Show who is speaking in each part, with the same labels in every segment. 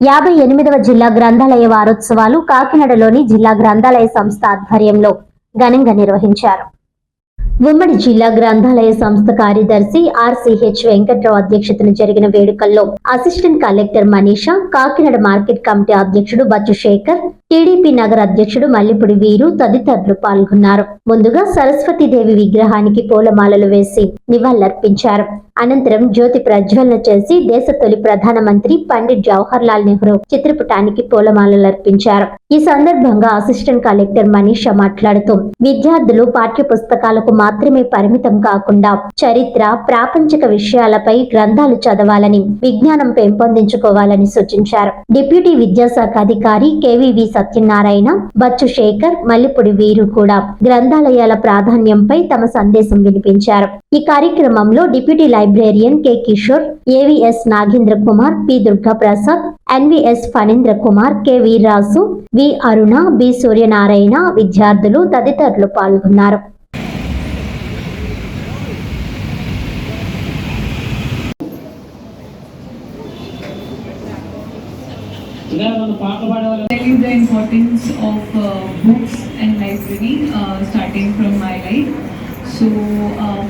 Speaker 1: యాభై ఎనిమిదవ జిల్లా గ్రంథాలయ వారోత్సవాలు కాకినాడలోని జిల్లా గ్రంథాలయ సంస్థ ఆధ్వర్యంలో ఘనంగా నిర్వహించారు. ఉమ్మడి జిల్లా గ్రంథాలయ సంస్థ కార్యదర్శి ఆర్సిహెచ్ వెంకట్రావు అధ్యక్షతన జరిగిన వేడుకల్లో assistant collector Manisha Kakinada market committee అధ్యక్షుడు బచ్చు శేఖర్ టీడీపీ నగర అధ్యక్షుడు మల్లిపుడి వీరు తదితరులు పాల్గొన్నారు. ముందుగా సరస్వతీదేవి విగ్రహానికి పూలమాలలు వేసి నివాళులర్పించారు. అనంతరం జ్యోతి ప్రజ్వలన చేసి దేశ తొలి ప్రధానమంత్రి పండిట్ జవహర్ లాల్ నెహ్రూ చిత్రపటానికి పూలమాలలర్పించారు. ఈ సందర్భంగా అసిస్టెంట్ కలెక్టర్ మనీష మాట్లాడుతూ విద్యార్థులు పాఠ్య పుస్తకాలకు మాత్రమే పరిమితం కాకుండా చరిత్ర ప్రాపంచిక విషయాలపై గ్రంథాలు చదవాలని విజ్ఞానం పెంపొందించుకోవాలని సూచించారు. డిప్యూటీ విద్యాశాఖ అధికారి కేవీవి సత్యనారాయణ బచ్చు శేఖర్ మల్లిపుడి వీరు కూడా గ్రంథాలయాల ప్రాధాన్యంపై తమ సందేశం వినిపించారు. ఈ కార్యక్రమంలో deputy librarian K Kishore AVS Nagendra Kumar P Durga Prasad NVS Phanindra Kumar K Veerraju V Aruna B Suryanarayana విద్యార్థులు తదితరులు పాల్గొన్నారు
Speaker 2: ఇలా
Speaker 3: the importance of uh, books and library uh, starting from my life. So, uh,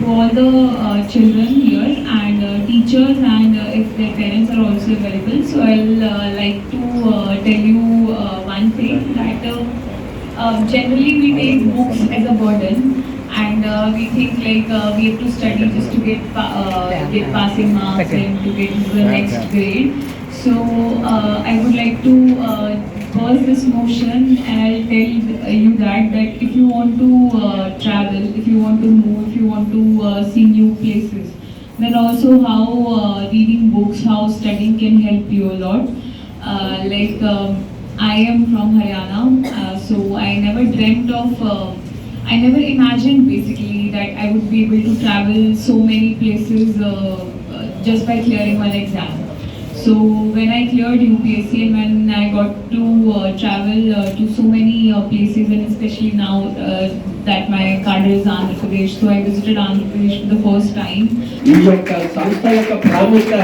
Speaker 3: to all the uh, children here and uh, teachers and uh, if their parents are also available, so I'll uh, like to uh, tell you uh, one thing that uh, uh, generally we take books as a burden and uh, we think like uh, we have to study just to get pa- uh, get passing marks and to get to the next grade. So uh, I would like to uh, burst this motion and I'll tell you that that if you want to uh, if you want to move, if you want to uh, see new places, then also how uh, reading books, how studying can help you a lot. Uh, like um, I am from Haryana, uh, so I never dreamt of. Uh, I never imagined basically that I would be able to travel so many places uh, uh, just by clearing one exam. So when I cleared UPSC and when I got to uh, travel uh, to so many uh, places and especially now uh, that my cadre is Andhra Pradesh, so I visited Andhra Pradesh for the first time.
Speaker 2: ఈ యొక్క సంస్థ యొక్క ప్రాముఖ్యత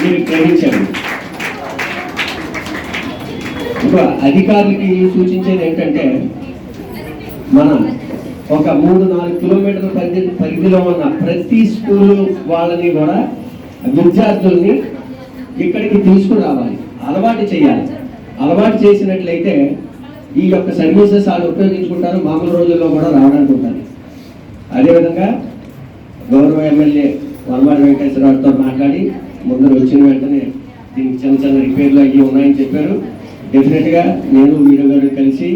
Speaker 2: మీరు గ్రహించండి. ఒక అధికారులకి సూచించేది ఏంటంటే మనం ఒక మూడు నాలుగు కిలోమీటర్ల పరిధి పరిధిలో ఉన్న ప్రతి స్కూలు వాళ్ళని కూడా విద్యార్థుల్ని ఇక్కడికి తీసుకురావాలి. అలవాటు చేయాలి. అలవాటు చేసినట్లయితే ఈ యొక్క సర్వీసెస్ వాళ్ళు ఉపయోగించుకుంటారు మామూలు రోజుల్లో కూడా రావడానికి ఉంటారు అదేవిధంగా గౌరవ ఎమ్మెల్యే వనమాడి వెంకటేశ్వరరావుతో మాట్లాడి ముందర వచ్చిన వెంటనే దీనికి చిన్న చిన్న రిపేర్లు అవి ఉన్నాయని చెప్పారు. డెఫినెట్గా నేను మీరు గారు కలిసి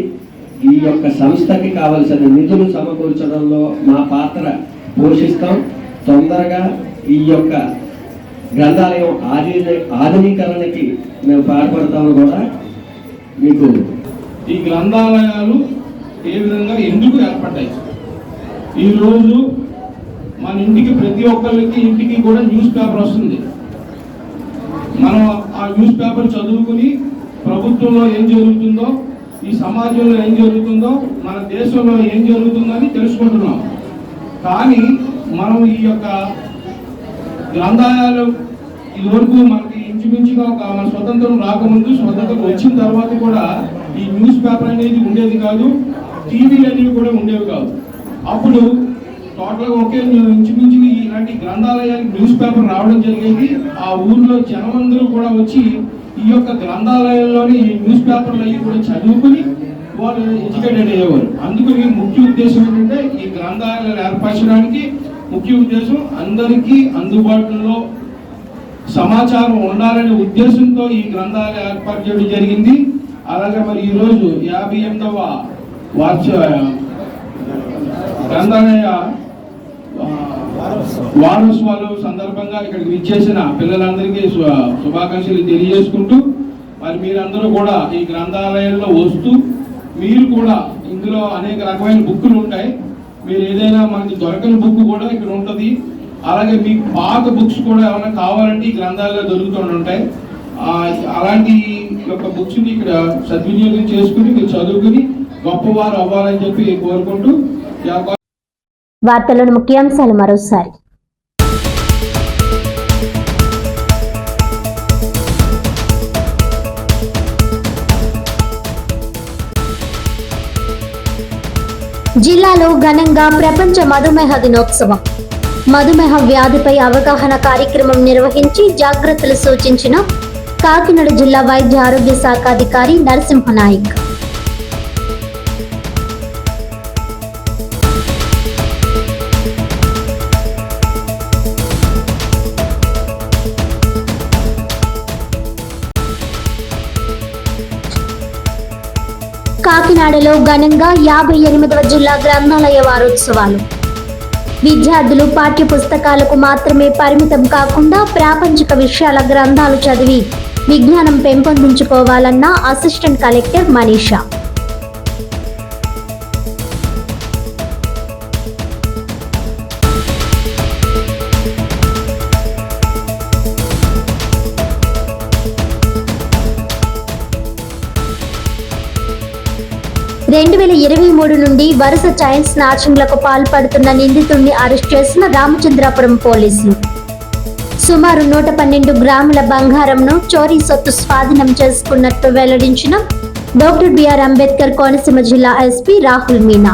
Speaker 2: ఈ యొక్క సంస్థకి కావలసిన నిధులు సమకూర్చడంలో మా పాత్ర పోషిస్తాం. తొందరగా ఈ యొక్క గ్రంథాలయం ఆధీ ఆధునీకరణకి మేము పాల్పడతామని కూడా. మీకు
Speaker 4: ఈ గ్రంథాలయాలు ఏ విధంగా ఎందుకు ఏర్పడ్డాయి? ఈరోజు మన ఇంటికి ప్రతి ఒక్కరికి ఇంటికి కూడా న్యూస్ పేపర్ వస్తుంది. మనం ఆ న్యూస్ పేపర్ చదువుకుని ప్రభుత్వంలో ఏం జరుగుతుందో ఈ సమాజంలో ఏం జరుగుతుందో మన దేశంలో ఏం జరుగుతుందో అని తెలుసుకుంటున్నాం. కానీ మనం ఈ యొక్క గ్రంథాలయాలు ఇదివరకు మనకి ఇంచుమించుగా ఒక మన స్వతంత్రం రాకముందు స్వతంత్రం వచ్చిన తర్వాత కూడా ఈ న్యూస్ పేపర్ అనేది ఉండేది కాదు టీవీలు అనేవి కూడా ఉండేవి కాదు. అప్పుడు టోటల్గా ఒకే ఇంచుమించు ఇలాంటి గ్రంథాలయానికి న్యూస్ పేపర్ రావడం జరిగేది. ఆ ఊర్లో జనమందరూ కూడా వచ్చి ఈ యొక్క గ్రంథాలయాల్లోని ఈ న్యూస్ పేపర్లు అవి కూడా చదువుకుని వాళ్ళు ఎడ్యుకేటెడ్ అయ్యేవారు. అందుకని ముఖ్య ఉద్దేశం ఏంటంటే ఈ గ్రంథాలయాలు ఏర్పరచడానికి ముఖ్య ఉద్దేశం అందరికీ అందుబాటులో సమాచారం ఉండాలనే ఉద్దేశంతో ఈ గ్రంథాలయం ఏర్పాటు చేయడం జరిగింది. అలాగే మరి ఈరోజు యాభై ఎనిమిదవ వార్ష గ్రంథాలయ వారోత్సవాలు సందర్భంగా ఇక్కడికి విచ్చేసిన పిల్లలందరికీ శుభాకాంక్షలు తెలియజేసుకుంటూ మరి మీరందరూ కూడా ఈ గ్రంథాలయంలో వస్తూ మీరు కూడా ఇందులో అనేక రకమైన బుక్కులు ఉంటాయి. మీరు ఏదైనా మనకి దొరకని బుక్ కూడా ఇక్కడ ఉంటుంది. అలాగే మీకు పాత బుక్స్ కూడా ఏమైనా కావాలంటే ఈ గ్రంథాలయంలో దొరుకుతూ ఉంటాయి. అలాంటి యొక్క బుక్స్ని ఇక్కడ సద్వినియోగం చేసుకుని మీరు చదువుకుని గొప్పవారు అవ్వాలని చెప్పి కోరుకుంటూ
Speaker 1: వార్తలను ముఖ్యాంశాలు మరోసారి. జిల్లాలో ఘనంగా ప్రపంచ మధుమేహ దినోత్సవం. మధుమేహ వ్యాధిపై అవగాహన కార్యక్రమం నిర్వహించి జాగ్రత్తలు సూచించిన కాకినాడ జిల్లా వైద్య ఆరోగ్య శాఖ అధికారి నరసింహనాయక్ కాకినాడలో ఘనంగా యాభై ఎనిమిదవ జిల్లా గ్రంథాలయ వారోత్సవాలు. విద్యార్థులు పాఠ్య పుస్తకాలకు మాత్రమే పరిమితం కాకుండా ప్రాపంచిక విషయాల గ్రంథాలు చదివి విజ్ఞానం పెంపొందించుకోవాలన్న అసిస్టెంట్ కలెక్టర్ మనీషా. రెండు వేల ఇరవై మూడు నుండి వరుస చైన్స్ స్నాచింగ్లకు పాల్పడుతున్న నిందితుడిని అరెస్ట్ చేసిన రామచంద్రాపురం పోలీసులు. సుమారు నూట పన్నెండు గ్రాముల బంగారంను చోరీ సొత్తు స్వాధీనం చేసుకున్నట్టు వెల్లడించిన డాక్టర్ బిఆర్ అంబేద్కర్ కోనసీమ జిల్లా ఎస్పీ రాహుల్ మీనా.